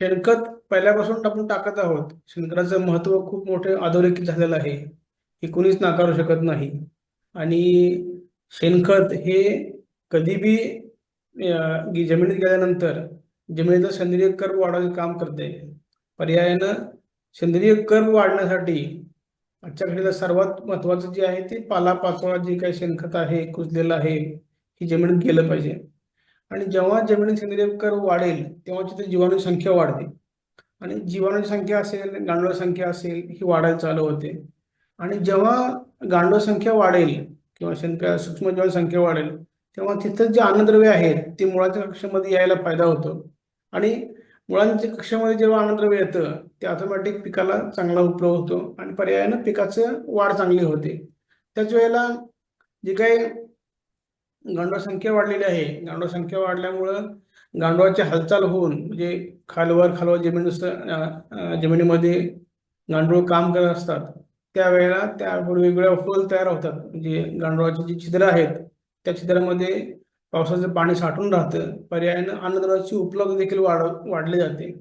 शेणखत पहिल्यापासून आपण टाकत आहोत. शेणखताचं महत्त्व खूप मोठे अधोरेखित झालेलं आहे. हे कोणीच नाकारू शकत नाही. आणि शेणखत हे कधीबी जमिनीत गेल्यानंतर जमिनीचा सेंद्रिय कर्ब वाढवायचं काम करते. पर्यायानं सेंद्रिय कर्ब वाढण्यासाठी आजच्या घडीला सर्वात महत्वाचं जे आहे ते पालापाचोळा जे काही शेणखत आहे कुजलेलं आहे ही जमिनीत गेलं पाहिजे. आणि जेव्हा जमिनीत सेंद्रियकर वाढेल तेव्हा तिथे जीवाणूची संख्या वाढते. आणि जीवाणूची संख्या असेल गांडूळ संख्या असेल ही वाढायला चालू होते. आणि जेव्हा गांडूळ संख्या वाढेल किंवा संख्या सूक्ष्मजीवाण संख्या वाढेल तेव्हा तिथं जे अन्नद्रव्य आहेत ते मुळाच्या कक्षामध्ये यायला फायदा होतो. आणि मुळांच्या कक्षामध्ये जेव्हा अन्नद्रव्य येतं ते ऑटोमॅटिक पिकाला चांगला उपयोग होतो. आणि पर्यायानं पिकाचं वाढ चांगली होते. त्याच वेळेला जे काही गांडूळ संख्या वाढलेली आहे. गांडूळ संख्या वाढल्यामुळं गांडवाची हालचाल होऊन म्हणजे खालवर खालवर जमीन जमिनीमध्ये गांडूळ काम करत असतात. त्यावेळेला त्या वेगवेगळ्या फल तयार होतात. म्हणजे गांडूळाची जी छिद्र आहेत त्या छिद्रामध्ये पावसाचं पाणी साठून राहतं. पर्यायानं अन्नद्रव्याची उपलब्ध देखील वाढ वाढली जाते.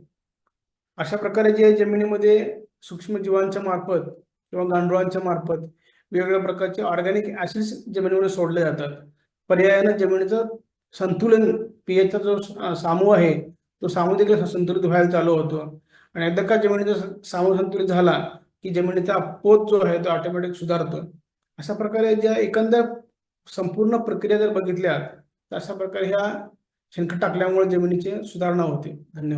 अशा प्रकारे जे जमिनीमध्ये सूक्ष्मजीवांच्या मार्फत किंवा गांडुळांच्या मार्फत वेगवेगळ्या प्रकारचे ऑर्गॅनिक ऍसिड्स जमिनीमध्ये सोडले जातात. पर्यायानं जमिनीचं संतुलन पीएचचा जो सामूह सामू आहे तो सामू देखील संतुलित व्हायला चालू होतो. आणि एकदा का जमिनीचा सामूह सामू संतुलित झाला की जमिनीचा पोत जो आहे तो ऑटोमॅटिक सुधारतो. अशा प्रकारे ज्या एकंदर संपूर्ण प्रक्रिया जर बघितल्या तर अशा प्रकारे ह्या शेणखत टाकल्यामुळे जमिनीची सुधारणा होते. धन्यवाद.